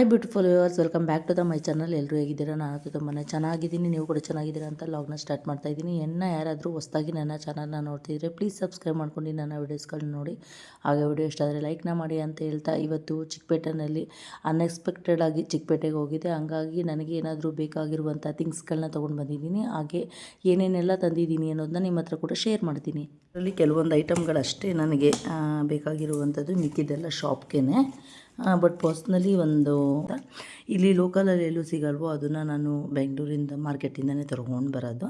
Hi beautiful viewers welcome back to the my channel ಎಲ್ಲರೂ ಹೇಗಿದ್ದೀರಾ? ನಾನು ತುಂಬಾ ಚೆನ್ನಾಗಿದ್ದೀನಿ. ನೀವು ಕೂಡ ಚೆನ್ನಾಗಿದ್ದೀರಾ ಅಂತ ಲಾಗ್ನ ಸ್ಟಾರ್ಟ್ ಮಾಡ್ತಾ ಇದ್ದೀನಿ. ಎನ್ನ ಯಾರಾದರೂ ಹೊಸದಾಗಿ ನನ್ನ ಚಾನಲ್ನ ನೋಡ್ತಿದ್ರೆ ಪ್ಲೀಸ್ ಸಬ್ಸ್ಕ್ರೈಬ್ ಮಾಡ್ಕೊಂಡು ನನ್ನ ವೀಡಿಯೋಸ್ಗಳನ್ನ ನೋಡಿ. ಹಾಗೆ ವಿಡಿಯೋ ಇಷ್ಟ ಆದರೆ ಲೈಕ್ನ ಮಾಡಿ ಅಂತ ಹೇಳ್ತಾ ಇವತ್ತು ಚಿಕ್ಕಪೇಟೆನಲ್ಲಿ ಅನ್ಎಕ್ಸ್ಪೆಕ್ಟೆಡ್ ಆಗಿ ಚಿಕ್ಕಪೇಟೆಗೆ ಹೋಗಿದ್ದೆ. ಹಂಗಾಗಿ ನನಗೆ ಏನಾದರೂ ಬೇಕಾಗಿರುವಂಥ ಥಿಂಗ್ಸ್ಗಳನ್ನ ತೊಗೊಂಡು ಬಂದಿದ್ದೀನಿ. ಹಾಗೆ ಏನೇನೆಲ್ಲ ತಂದಿದ್ದೀನಿ ಅನ್ನೋದನ್ನ ನಿಮ್ಮ ಹತ್ರ ಕೂಡ ಶೇರ್ ಮಾಡ್ತೀನಿ. ಅದರಲ್ಲಿ ಕೆಲವೊಂದು ಐಟಮ್ಗಳಷ್ಟೇ ನನಗೆ ಬೇಕಾಗಿರುವಂಥದ್ದು ಮಿಕ್ಕಿದ್ದೆಲ್ಲ ಶಾಪ್ಗೇನೆ ಬಟ್ ಪರ್ಸ್ನಲಿ ಒಂದು ಇಲ್ಲಿ ಲೋಕಲಲ್ಲಿ ಎಲ್ಲೂ ಸಿಗಲ್ವೋ ಅದನ್ನು ನಾನು ಬೆಂಗಳೂರಿಂದ ಮಾರ್ಕೆಟಿಂದನೇ ತಗೊಂಡು ಬರೋದು.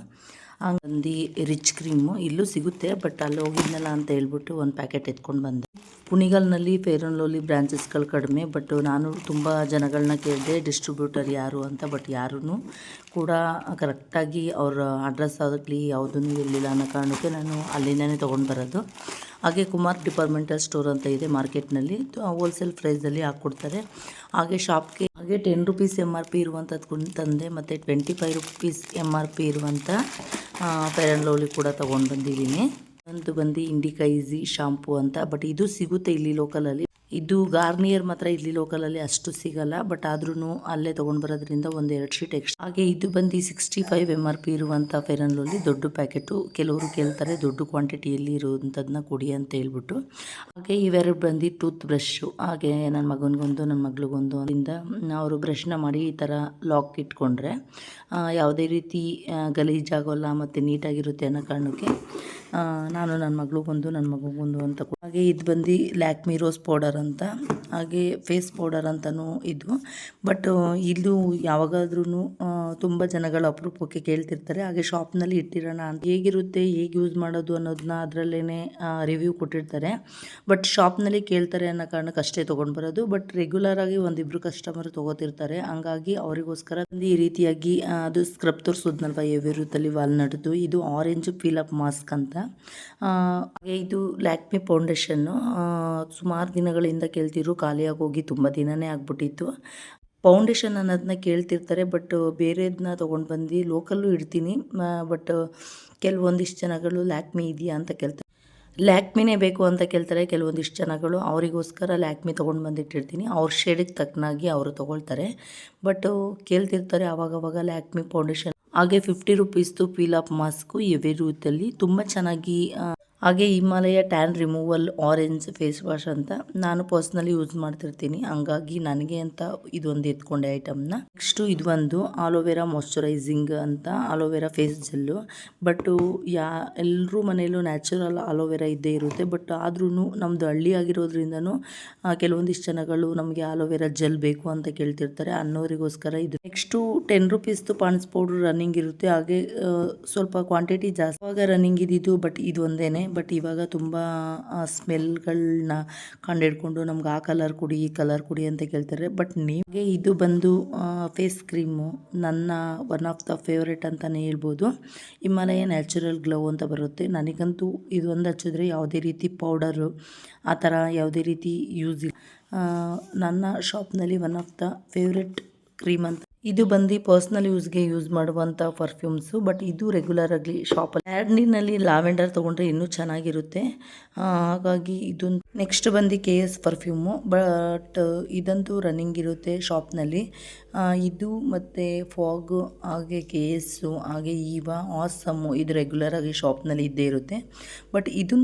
ಹಂಗಂದು ರಿಚ್ ಕ್ರೀಮು ಇಲ್ಲೂ ಸಿಗುತ್ತೆ ಬಟ್ ಅಲ್ಲಿ ಹೋಗಿದ್ನಲ್ಲ ಅಂತ ಹೇಳ್ಬಿಟ್ಟು ಒಂದು ಪ್ಯಾಕೆಟ್ ಎತ್ಕೊಂಡು ಬಂದೆ. ಪುಣಿಗಲ್ನಲ್ಲಿ ಫೇರ್ ಆ್ಯಂಡ್ ಲೋಲಿ ಬ್ರಾಂಚಸ್ಗಳು ಕಡಿಮೆ ಬಟ್ ನಾನು ತುಂಬ ಜನಗಳನ್ನ ಕೇಳಿದೆ ಡಿಸ್ಟ್ರಿಬ್ಯೂಟರ್ ಯಾರು ಅಂತ ಬಟ್ ಯಾರೂ ಕೂಡ ಕರೆಕ್ಟಾಗಿ ಅವ್ರ ಅಡ್ರೆಸ್ ಆಗಲಿ ಯಾವುದೂ ಇರಲಿಲ್ಲ ಅನ್ನೋ ಕಾರಣಕ್ಕೆ ನಾನು ಅಲ್ಲಿಂದನೇ ತೊಗೊಂಡು ಬರೋದು. ಹಾಗೆ ಕುಮಾರ್ ಡಿಪಾರ್ಟ್ಮೆಂಟಲ್ ಸ್ಟೋರ್ ಅಂತ ಇದೆ ಮಾರ್ಕೆಟ್ನಲ್ಲಿ. ಹೋಲ್ಸೇಲ್ ಪ್ರೈಸಲ್ಲಿ ಹಾಕ್ಕೊಡ್ತಾರೆ. ಹಾಗೆ ಶಾಪ್ಗೆ ಹಾಗೆ ten rupees M R P ಇರುವಂಥದ್ದು ತಂದೆ ಮತ್ತು twenty five rupees M R P ಇರುವಂಥ ಫೇರ್ ಲವ್ಲಿ ಕೂಡ ತೊಗೊಂಡು ಬಂದಿದ್ದೀನಿ. ಒಂದು ಬಂದು ಇಂಡಿಕಾ ಈಸಿ ಶಾಂಪೂ ಅಂತ ಬಟ್ ಇದು ಸಿಗುತ್ತೆ ಇಲ್ಲಿ ಲೋಕಲಲ್ಲಿ ಇದು ಗಾರ್ನಿಯರ್ ಮಾತ್ರ ಇಲ್ಲಿ ಲೋಕಲಲ್ಲಿ ಅಷ್ಟು ಸಿಗಲ್ಲ ಬಟ್ ಆದ್ರೂ ಅಲ್ಲೇ ತೊಗೊಂಡು ಬರೋದ್ರಿಂದ ಒಂದು ಎರಡು ಶೀಟ್ ಎಕ್ಸ್ಟ್ರಾ ಹಾಗೆ ಇದು ಬಂದು sixty five M R P ಇರುವಂಥ ಫೇರ್ ಆ್ಯಂಡ್ ಲವ್ಲಿ ದೊಡ್ಡ ಪ್ಯಾಕೆಟು ಕೆಲವರು ಕೇಳ್ತಾರೆ ದೊಡ್ಡ ಕ್ವಾಂಟಿಟಿಯಲ್ಲಿ ಇರುವಂಥದ್ದನ್ನ ಕೊಡಿ ಅಂತ ಹೇಳ್ಬಿಟ್ಟು. ಹಾಗೆ ಇವೆರಡು ಬಂದು ಟೂತ್ ಬ್ರಷ್ಷು ಹಾಗೆ ನನ್ನ ಮಗನಿಗೊಂದು ನನ್ನ ಮಗಳಿಗೊಂದು ಅದರಿಂದ ಅವರು ಬ್ರಷ್ನ ಮಾಡಿ ಈ ಥರ ಲಾಕ್ ಇಟ್ಕೊಂಡ್ರೆ ಯಾವುದೇ ರೀತಿ ಗಲೀಜಾಗೋಲ್ಲ ಮತ್ತು ನೀಟಾಗಿರುತ್ತೆ ಅನ್ನೋ ಕಾರಣಕ್ಕೆ ನಾನು ನನ್ನ ಮಗಳಿಗೊಂದು ನನ್ನ ಮಗುಗೊಂದು ಅಂತ ಹಾಗೆ ಇದು ಬಂದು ಲ್ಯಾಕ್ಮಿ ರೋಸ್ ಪೌಡರ್ ಅಂತ ಹಾಗೆ ಫೇಸ್ ಪೌಡರ್ ಅಂತಲೂ ಇದು. ಬಟ್ ಇಲ್ಲೂ ಯಾವಾಗಾದ್ರೂ ತುಂಬ ಜನಗಳು ಅಪರೂಪಕ್ಕೆ ಕೇಳ್ತಿರ್ತಾರೆ. ಹಾಗೆ ಶಾಪ್ನಲ್ಲಿ ಇಟ್ಟಿರೋಣ ಅಂತ ಹೇಗಿರುತ್ತೆ, ಹೇಗೆ ಯೂಸ್ ಮಾಡೋದು ಅನ್ನೋದನ್ನ ಅದರಲ್ಲೇ ರಿವ್ಯೂ ಕೊಟ್ಟಿರ್ತಾರೆ. ಬಟ್ ಶಾಪ್ನಲ್ಲಿ ಕೇಳ್ತಾರೆ ಅನ್ನೋ ಕಾರಣಕ್ಕೆ ಅಷ್ಟೇ ತೊಗೊಂಡು ಬರೋದು. ಬಟ್ ರೆಗ್ಯುಲರ್ ಆಗಿ ಒಂದಿಬ್ರು ಕಸ್ಟಮರ್ ತೊಗೋತಿರ್ತಾರೆ. ಹಂಗಾಗಿ ಅವರಿಗೋಸ್ಕರ ಈ ರೀತಿಯಾಗಿ ಅದು ಸ್ಕ್ರಬ್ ತೋರಿಸೋದ್ನಲ್ವ ಎವಿರುತ್ತಲ್ಲಿ ವಾಲ್ನಟ್ದು ಇದು ಆರೆಂಜ್ ಫೀಲಪ್ ಮಾಸ್ಕ್ ಅಂತ. ಹಾಗೆ ಇದು ಲ್ಯಾಕ್ಮಿ ಫೌಂಡೇಶನ್ನು ಸುಮಾರು ದಿನಗಳಿಂದ ಕೇಳ್ತಿರು ಖಾಲಿಯಾಗಿ ಹೋಗಿ ತುಂಬ ದಿನನೇ ಆಗ್ಬಿಟ್ಟಿತ್ತು. ಫೌಂಡೇಶನ್ ಅನ್ನೋದನ್ನ ಕೇಳ್ತಿರ್ತಾರೆ, ಬಟ್ ಬೇರೆದನ್ನ ತೊಗೊಂಡು ಬಂದು ಲೋಕಲ್ಲು ಇಡ್ತೀನಿ. ಬಟ್ ಕೆಲವೊಂದಿಷ್ಟು ಜನಗಳು ಲ್ಯಾಕ್ಮಿ ಇದೆಯಾ ಅಂತ ಕೇಳ್ತಾರೆ. ಲ್ಯಾಕ್ಮಿನೇ ಬೇಕು ಅಂತ ಕೇಳ್ತಾರೆ ಕೆಲವೊಂದಿಷ್ಟು ಜನಗಳು. ಅವರಿಗೋಸ್ಕರ ಲ್ಯಾಕ್ಮಿ ತೊಗೊಂಡು ಬಂದಿಟ್ಟಿರ್ತೀನಿ. ಅವ್ರ ಶೇಡಿಗೆ ತಕ್ಕನಾಗಿ ಅವರು ತೊಗೊಳ್ತಾರೆ. ಬಟ್ ಕೇಳ್ತಿರ್ತಾರೆ ಆವಾಗವಾಗ ಲ್ಯಾಕ್ಮಿ ಫೌಂಡೇಶನ್. ಹಾಗೆ ಫಿಫ್ಟಿ ರುಪೀಸ್ದು ಪೀಲ್ ಅಪ್ ಮಾಸ್ಕು ಎವೆರೂತಲ್ಲಿ ತುಂಬ ಚೆನ್ನಾಗಿ ಹಾಗೆ Himalaya tan removal orange face wash ಅಂತ ನಾನು ಪರ್ಸ್ನಲಿ ಯೂಸ್ ಮಾಡ್ತಿರ್ತೀನಿ. ಹಂಗಾಗಿ ನನಗೆ ಅಂತ ಇದೊಂದು ಎತ್ಕೊಂಡೆ ಐಟಮ್ನ ನೆಕ್ಸ್ಟು ಇದು ಒಂದು ಆಲೋವೆರಾ ಮಾಯಶ್ಚರೈಸಿಂಗ್ ಅಂತ aloe vera face gel but yeah ಎಲ್ಲರೂ ಮನೆಯಲ್ಲೂ ನ್ಯಾಚುರಲ್ ಆಲೋವೆರಾ ಇದ್ದೇ ಇರುತ್ತೆ. ಬಟ್ ಆದ್ರೂ ನಮ್ಮದು ಹಳ್ಳಿ ಆಗಿರೋದ್ರಿಂದನೂ ಕೆಲವೊಂದಿಷ್ಟು ಜನಗಳು ನಮಗೆ ಆಲೋವೆರಾ ಜೆಲ್ ಬೇಕು ಅಂತ ಕೇಳ್ತಿರ್ತಾರೆ. ಅನ್ನೋರಿಗೋಸ್ಕರ ಇದು. ನೆಕ್ಸ್ಟು ಟೆನ್ ರುಪೀಸ್ದು ಪಾಂಡ್ಸ್ ಪೌಡ್ರ್ ರನ್ನಿಂಗ್ ಇರುತ್ತೆ. ಹಾಗೆ ಸ್ವಲ್ಪ ಕ್ವಾಂಟಿಟಿ ಜಾಸ್ತಿ. ರನ್ನಿಂಗ್ ಇದ್ದಿದ್ದು ಬಟ್ ಇದು ಒಂದೇನೆ ಬಟ್ ಇವಾಗ ತುಂಬ ಸ್ಮೆಲ್ಗಳನ್ನ ಕಂಡಿಡ್ಕೊಂಡು ನಮ್ಗೆ ಆ ಕಲರ್ ಕೊಡಿ, ಈ ಕಲರ್ ಕೊಡಿ ಅಂತ ಕೇಳ್ತಾರೆ. ಬಟ್ ನಿಮಗೆ ಇದು ಬಂದು ಫೇಸ್ ಕ್ರೀಮು ನನ್ನ ಒನ್ ಆಫ್ ದ ಫೇವ್ರೆಟ್ ಅಂತಲೇ ಹೇಳ್ಬೋದು. ಹಿಮಾಲಯ ನ್ಯಾಚುರಲ್ ಗ್ಲೋ ಅಂತ ಬರುತ್ತೆ. ನನಗಂತೂ ಇದೊಂದು ಹಚ್ಚಿದ್ರೆ ಯಾವುದೇ ರೀತಿ ಪೌಡರು ಆ ಥರ ಯಾವುದೇ ರೀತಿ ಯೂಸ್ ಇಲ್ಲ. ನನ್ನ ಶಾಪ್ನಲ್ಲಿ one of the favourite cream ಅಂತ ಇದು ಬಂದು ಪರ್ಸ್ನಲ್ ಯೂಸ್ಗೆ ಯೂಸ್ ಮಾಡುವಂಥ ಪರ್ಫ್ಯೂಮ್ಸು ಬಟ್ ಇದು ರೆಗ್ಯುಲರ್ ಆಗಲಿ ಶಾಪಲ್ಲಿ ಆ್ಯಡ್ನಿನಲ್ಲಿ ಲ್ಯಾವೆಂಡರ್ ತೊಗೊಂಡ್ರೆ ಇನ್ನೂ ಚೆನ್ನಾಗಿರುತ್ತೆ. ಹಾಗಾಗಿ ಇದೊಂದು ನೆಕ್ಸ್ಟ್ ಬಂದು ಕೆ ಎಸ್ ಪರ್ಫ್ಯೂಮು, ಬಟ್ ಇದಂತೂ ರನ್ನಿಂಗ್ ಇರುತ್ತೆ ಶಾಪ್ನಲ್ಲಿ ಇದು ಮತ್ತು ಫಾಗು, ಹಾಗೆ ಕೆ ಎಸ್ಸು, ಹಾಗೆ ಈವಾ ಆಸಮ್ಮು ಇದು ರೆಗ್ಯುಲರ್ ಆಗಿ ಶಾಪ್ನಲ್ಲಿ ಇದ್ದೇ ಇರುತ್ತೆ. ಬಟ್ ಇದೂ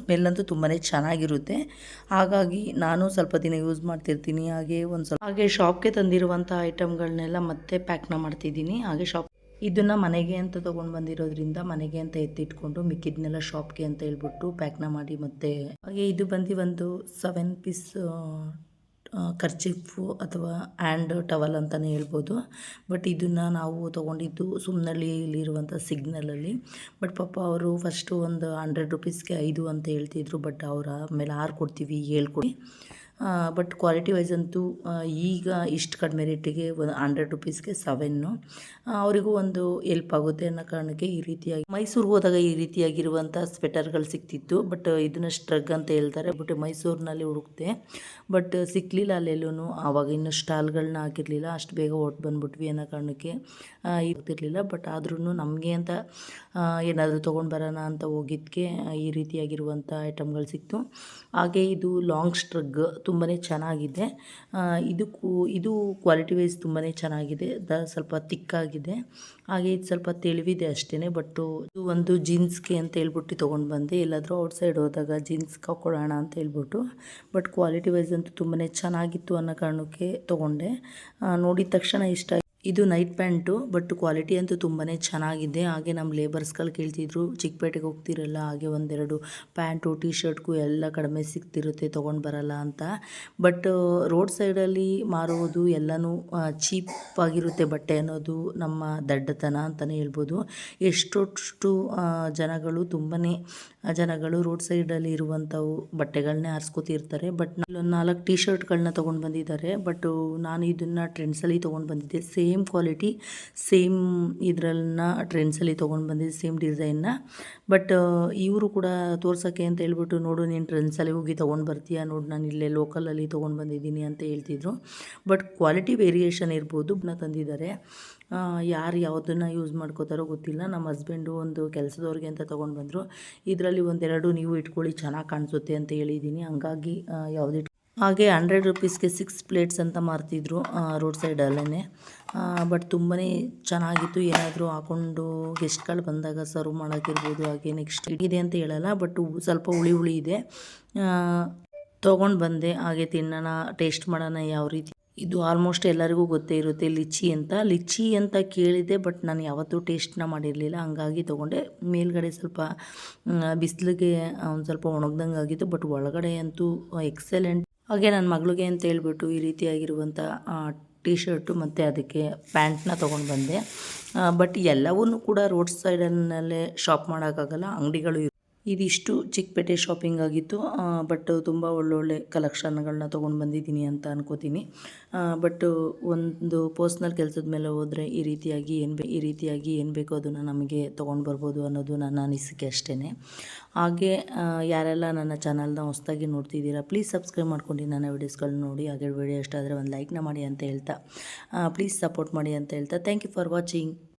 ಸ್ಮೆಲ್ ಅಂತೂ ತುಂಬಾ ಚೆನ್ನಾಗಿರುತ್ತೆ. ಹಾಗಾಗಿ ನಾನು ಸ್ವಲ್ಪ ದಿನ ಯೂಸ್ ಮಾಡ್ತಿರ್ತೀನಿ, ಹಾಗೆ ಒಂದು ಸ್ವಲ್ಪ ಹಾಗೆ ಶಾಪ್ಗೆ ತಂದಿರುವಂಥ ಐಟಮ್ಗಳನ್ನೆಲ್ಲ ಮತ್ತೆ ಪ್ಯಾಕ್ನ ಮಾಡ್ತಿದ್ದೀನಿ, ಹಾಗೆ ಶಾಪ್ ಇದನ್ನು ಮನೆಗೆ ಅಂತ ತೊಗೊಂಡು ಬಂದಿರೋದ್ರಿಂದ ಮನೆಗೆ ಅಂತ ಎತ್ತಿಟ್ಕೊಂಡು ಮಿಕ್ಕಿದ್ನೆಲ್ಲ ಶಾಪ್ಗೆ ಅಂತ ಹೇಳ್ಬಿಟ್ಟು ಪ್ಯಾಕ್ನ ಮಾಡಿ ಮತ್ತೆ ಹಾಗೆ ಇದು ಬಂದು ಒಂದು ಸೆವೆನ್ ಪೀಸ್ ಖರ್ಚಿಫು ಅಥವಾ ಆ್ಯಂಡ್ ಟವಲ್ ಅಂತಲೇ ಹೇಳ್ಬೋದು. ಬಟ್ ಇದನ್ನು ನಾವು ತೊಗೊಂಡಿದ್ದು ಸುಮ್ಮನಳ್ಳಿಯಲ್ಲಿರುವಂಥ ಸಿಗ್ನಲಲ್ಲಿ. ಬಟ್ ಪಾಪ ಅವರು ಫಸ್ಟು ಒಂದು ಹಂಡ್ರೆಡ್ ರುಪೀಸ್ಗೆ ಐದು ಅಂತ ಹೇಳ್ತಿದ್ರು. ಬಟ್ ಅವರ ಆಮೇಲೆ ಆರು ಕೊಡ್ತೀವಿ ಹೇಳ್ಕೊಡಿ ಬಟ್ ಕ್ವಾಲಿಟಿ ವೈಸ್ ಅಂತೂ ಈಗ ಇಷ್ಟು ಕಡಿಮೆ ರೇಟಿಗೆ ಒಂದು ಹಂಡ್ರೆಡ್ ರುಪೀಸ್ಗೆ ಸೆವೆನ್ನು ಅವರಿಗೂ ಒಂದು ಎಲ್ಪ್ ಆಗುತ್ತೆ ಅನ್ನೋ ಕಾರಣಕ್ಕೆ ಈ ರೀತಿಯಾಗಿ ಮೈಸೂರಿಗೆ ಹೋದಾಗ ಈ ರೀತಿಯಾಗಿರುವಂಥ ಸ್ವೆಟರ್ಗಳು ಸಿಕ್ತಿತ್ತು. ಬಟ್ ಇದನ್ನ ಸ್ಟ್ರಗ್ ಅಂತ ಹೇಳ್ತಾರೆ. ಬಟ್ ಮೈಸೂರಿನಲ್ಲಿ ಹುಡುಕ್ತೆ ಬಟ್ ಸಿಕ್ಕಲಿಲ್ಲ ಅಲ್ಲೆಲ್ಲೂ ಆವಾಗ ಇನ್ನು ಸ್ಟಾಲ್ಗಳನ್ನ ಹಾಕಿರಲಿಲ್ಲ. ಅಷ್ಟು ಬೇಗ ಹೊಟ್ಟು ಬಂದ್ಬಿಟ್ವಿ ಅನ್ನೋ ಕಾರಣಕ್ಕೆ ಇರ್ತಿರಲಿಲ್ಲ ಬಟ್ ಆದ್ರೂ ನಮಗೆ ಅಂತ ಏನಾದರೂ ತೊಗೊಂಡು ಬರೋಣ ಅಂತ ಹೋಗಿದ್ದಕ್ಕೆ ಈ ರೀತಿಯಾಗಿರುವಂಥ ಐಟಮ್ಗಳು ಸಿಕ್ತು. ಹಾಗೆ ಇದು ಲಾಂಗ್ ಸ್ಟ್ರಗ್ ತುಂಬಾ ಚೆನ್ನಾಗಿದೆ. ಇದು ಇದಕ್ಕೂ, ಇದು ಕ್ವಾಲಿಟಿ ವೈಸ್ ತುಂಬಾ ಚೆನ್ನಾಗಿದೆ. ದ, ಸ್ವಲ್ಪ ತಿಕ್ಕಾಗಿದೆ. ಹಾಗೆ ಇದು ಸ್ವಲ್ಪ ತೆಳುವಿದೆ ಅಷ್ಟೇ ಬಟ್ಟು ಇದು ಒಂದು ಜೀನ್ಸ್ಗೆ ಅಂತ ಹೇಳ್ಬಿಟ್ಟು ತೊಗೊಂಡು ಬಂದೆ. ಎಲ್ಲಾದರೂ ಔಟ್ಸೈಡ್ ಹೋದಾಗ ಜೀನ್ಸ್ ಹಾಕೊಳ್ಳೋಣ ಅಂತ ಹೇಳ್ಬಿಟ್ಟು ಬಟ್ ಕ್ವಾಲಿಟಿ ವೈಸ್ ಅಂತೂ ತುಂಬಾ ಚೆನ್ನಾಗಿತ್ತು ಅನ್ನೋ ಕಾರಣಕ್ಕೆ ತೊಗೊಂಡೆ. ನೋಡಿದ ತಕ್ಷಣ ಇಷ್ಟ. ಇದು ನೈಟ್ ಪ್ಯಾಂಟು, ಬಟ್ ಕ್ವಾಲಿಟಿ ಅಂತೂ ತುಂಬಾ ಚೆನ್ನಾಗಿದೆ. ಹಾಗೆ ನಮ್ಮ ಲೇಬರ್ಸ್ಗಳು ಕೇಳ್ತಿದ್ರು, ಚಿಕ್ಕಪೇಟೆಗೆ ಹೋಗ್ತಿರಲ್ಲ, ಹಾಗೆ ಒಂದೆರಡು ಪ್ಯಾಂಟು ಟಿ ಶರ್ಟ್ಗೂ ಎಲ್ಲ ಕಡಿಮೆ ಸಿಗ್ತಿರುತ್ತೆ, ತೊಗೊಂಡು ಬರಲ್ಲ ಅಂತ. ಬಟ್, ರೋಡ್ ಸೈಡಲ್ಲಿ ಮಾರುವುದು ಎಲ್ಲನೂ ಚೀಪ್ ಆಗಿರುತ್ತೆ ಬಟ್ಟೆ ಅನ್ನೋದು ನಮ್ಮ ದಡ್ಡತನ ಅಂತಲೇ ಹೇಳ್ಬೋದು. ಎಷ್ಟೊಷ್ಟು ಜನಗಳು ತುಂಬಾ ಜನಗಳು ರೋಡ್ ಸೈಡಲ್ಲಿ ಇರುವಂಥವು ಬಟ್ಟೆಗಳನ್ನೇ ಆರಿಸ್ಕೊತಿರ್ತಾರೆ. ಬಟ್ ಇಲ್ಲೊಂದು ನಾಲ್ಕು ಟಿ ಶರ್ಟ್ಗಳನ್ನ ತೊಗೊಂಡು ಬಂದಿದ್ದಾರೆ. ಬಟ್, ನಾನು ಇದನ್ನು ಟ್ರೆಂಡ್ಸಲ್ಲಿ ತೊಗೊಂಡು ಬಂದಿದ್ದೆ. ಸೇಮ್ ಕ್ವಾಲಿಟಿ, ಸೇಮ್ ಇದರನ್ನ ಟ್ರೆಂಡ್ಸಲ್ಲಿ ತೊಗೊಂಡು ಬಂದಿದ್ದು ಸೇಮ್ ಡಿಸೈನ್ನ ಬಟ್ ಇವರು ಕೂಡ ತೋರ್ಸೋಕ್ಕೆ ಅಂತ ಹೇಳ್ಬಿಟ್ಟು ನೋಡು ನೀನು ಟ್ರೆಂಡ್ಸಲ್ಲಿ ಹೋಗಿ ತೊಗೊಂಡು ಬರ್ತೀಯಾ ನೋಡು ನಾನು ಇಲ್ಲೇ ಲೋಕಲಲ್ಲಿ ತೊಗೊಂಡು ಬಂದಿದ್ದೀನಿ ಅಂತ ಹೇಳ್ತಿದ್ರು. ಬಟ್ ಕ್ವಾಲಿಟಿ ವೇರಿಯೇಷನ್ ಇರ್ಬೋದು ನ ತಂದಿದ್ದಾರೆ. ಯಾರು ಯಾವುದನ್ನು ಯೂಸ್ ಮಾಡ್ಕೋತಾರೋ ಗೊತ್ತಿಲ್ಲ. ನಮ್ಮ ಹಸ್ಬೆಂಡು ಒಂದು ಕೆಲಸದವ್ರಿಗೆ ಅಂತ ತೊಗೊಂಡು ಬಂದರು. ಇದರಲ್ಲಿ ಒಂದೆರಡು ನೀವು ಇಟ್ಕೊಳ್ಳಿ ಚೆನ್ನಾಗಿ ಕಾಣಿಸುತ್ತೆ ಅಂತ ಹೇಳಿದ್ದೀನಿ ಹಂಗಾಗಿ ಯಾವುದೇ ಹಾಗೆ ಹಂಡ್ರೆಡ್ ರುಪೀಸ್ಗೆ ಸಿಕ್ಸ್ ಪ್ಲೇಟ್ಸ್ ಅಂತ ಮಾರ್ತಿದ್ರು ರೋಡ್ ಸೈಡಲ್ಲೇ ಬಟ್ ತುಂಬಾ ಚೆನ್ನಾಗಿತ್ತು. ಏನಾದರೂ ಹಾಕೊಂಡು ಗೆಸ್ಟ್ಗಳು ಬಂದಾಗ ಸರ್ವ್ ಮಾಡೋಕ್ಕಿರ್ಬೋದು, ಹಾಗೆ ನೆಕ್ಸ್ಟ್ ಇದೆ ಅಂತ ಹೇಳಲ್ಲ, ಬಟ್ ಸ್ವಲ್ಪ ಹುಳಿ ಹುಳಿ ಇದೆ. ತೊಗೊಂಡು ಬಂದೆ, ಹಾಗೆ ತಿನ್ನೋಣ, ಟೇಸ್ಟ್ ಮಾಡೋಣ ಯಾವ ರೀತಿ. ಇದು ಆಲ್ಮೋಸ್ಟ್ ಎಲ್ಲರಿಗೂ ಗೊತ್ತೇ ಇರುತ್ತೆ, ಲಿಚ್ಚಿ ಅಂತ. ಲಿಚ್ಚಿ ಅಂತ ಕೇಳಿದೆ ಬಟ್ ನಾನು ಯಾವತ್ತೂ ಟೇಸ್ಟ್ನ ಮಾಡಿರಲಿಲ್ಲ. ಹಂಗಾಗಿ ತೊಗೊಂಡೆ. ಮೇಲ್ಗಡೆ ಸ್ವಲ್ಪ ಬಿಸಿಲಿಗೆ ಒಂದು ಸ್ವಲ್ಪ ಒಣಗ್ದಂಗೆ ಆಗಿತ್ತು ಬಟ್ ಒಳಗಡೆ ಅಂತೂ ಎಕ್ಸಲೆಂಟ್ ಹಾಗೆ ನನ್ನ ಮಗಳಿಗೆ ಅಂತ ಹೇಳ್ಬಿಟ್ಟು ಈ ರೀತಿಯಾಗಿರುವಂಥ ಟಿ ಶರ್ಟು ಮತ್ತು ಅದಕ್ಕೆ ಪ್ಯಾಂಟ್ನ ತೊಗೊಂಡು ಬಂದೆ. ಬಟ್ ಎಲ್ಲವನ್ನು ಕೂಡ ರೋಡ್ ಸೈಡಲ್ಲೇ ಶಾಪ್ ಮಾಡೋಕ್ಕಾಗಲ್ಲ, ಅಂಗಡಿಗಳು ಇದಿಷ್ಟು ಚಿಕ್ಕಪೇಟೆ ಶಾಪಿಂಗ್ ಆಗಿತ್ತು. ಬಟ್ ತುಂಬ ಒಳ್ಳೊಳ್ಳೆ ಕಲೆಕ್ಷನ್ಗಳನ್ನ ತೊಗೊಂಡು ಬಂದಿದ್ದೀನಿ ಅಂತ ಅನ್ಕೋತೀನಿ. ಬಟ್ ಒಂದು ಪರ್ಸ್ನಲ್ ಕೆಲಸದ ಮೇಲೆ ಹೋದರೆ ಈ ರೀತಿಯಾಗಿ ಏನು ಬೇ, ಈ ರೀತಿಯಾಗಿ ಏನು ಬೇಕೋ ಅದನ್ನು ನಮಗೆ ತೊಗೊಂಡು ಬರ್ಬೋದು ಅನ್ನೋದು ನನ್ನ ಅನಿಸಿಕೆ ಅಷ್ಟೇ ಹಾಗೆ ಯಾರೆಲ್ಲ ನನ್ನ ಚಾನಲ್ನ ಹೊಸದಾಗಿ ನೋಡ್ತಿದ್ದೀರಾ ಪ್ಲೀಸ್ ಸಬ್ಸ್ಕ್ರೈಬ್ ಮಾಡ್ಕೊಂಡು ನನ್ನ ವೀಡಿಯೋಸ್ಗಳನ್ನ ನೋಡಿ. ಹಾಗೆ ವಿಡಿಯೋ ಇಷ್ಟ ಆದರೆ ಒಂದು ಲೈಕ್ನ ಮಾಡಿ ಅಂತ ಹೇಳ್ತಾ ಪ್ಲೀಸ್ ಸಪೋರ್ಟ್ ಮಾಡಿ ಅಂತ ಹೇಳ್ತಾ ಥ್ಯಾಂಕ್ ಯು ಫಾರ್ ವಾಚಿಂಗ್